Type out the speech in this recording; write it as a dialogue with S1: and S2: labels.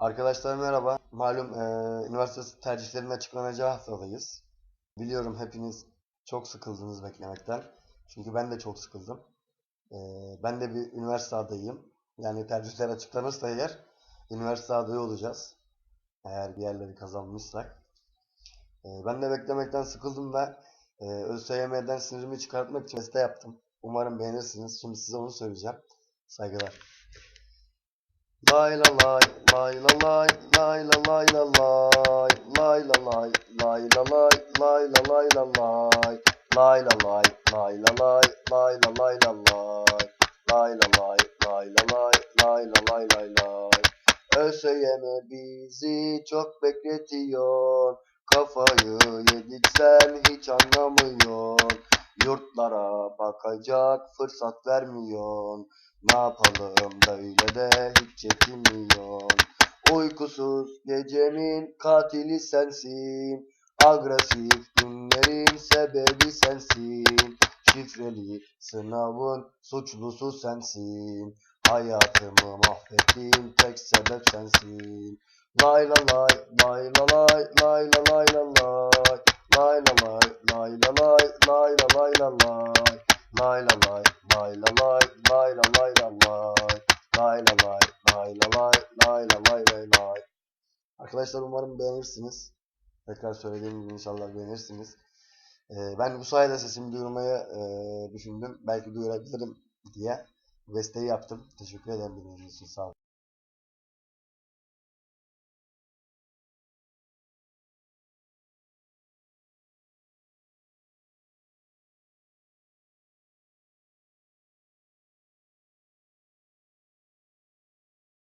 S1: Arkadaşlar merhaba. Malum eee üniversite tercihlerinin açıklanacağı haftadayız. Biliyorum hepiniz çok sıkıldınız beklemekten. Çünkü ben de çok sıkıldım. Eee, ben de bir üniversite adayıyım. Yani tercihler açıklanırsa eğer üniversite adayı olacağız. Eğer bir yerleri kazanmışsak. Eee, ben de beklemekten sıkıldım ve eee ÖSYM'den sinirimi çıkartmak için teste yaptım. Umarım beğenirsiniz. Şimdi size onu söyleyeceğim. Saygılar. Lay la lay, lay la lay, lay la lay la lay, lay la lay, lay la lay, lay la lay la lay, lay la lay, lay la lay, lay la lay la lay, lay la lay, lay la lay, lay la lay lay lay. ÖSYM bizi çok bekletiyor, kafayı yedik sen hiç anlamıyorsun. Yurtlara bakacak fırsat vermiyorsun. Ne yapalım böyle de hiç çekilmiyor. Uykusuz gecemin katili sensin. Agresif günlerin sebebi sensin. Şifreli sınavın suçlusu sensin. Hayatımı mahvettiğin tek sebep sensin. Lay la lay, lay la lay la lay, lay la lay lay. Arkadaşlar umarım beğenirsiniz. Tekrar söylediğim gibi inşallah beğenirsiniz. Ee, ben bu sayede sesimi duyurmayı e, düşündüm. Belki duyurabilirim diye. Bu Besteyi yaptım. Teşekkür ederim dinlediğiniz için. Sağ olun.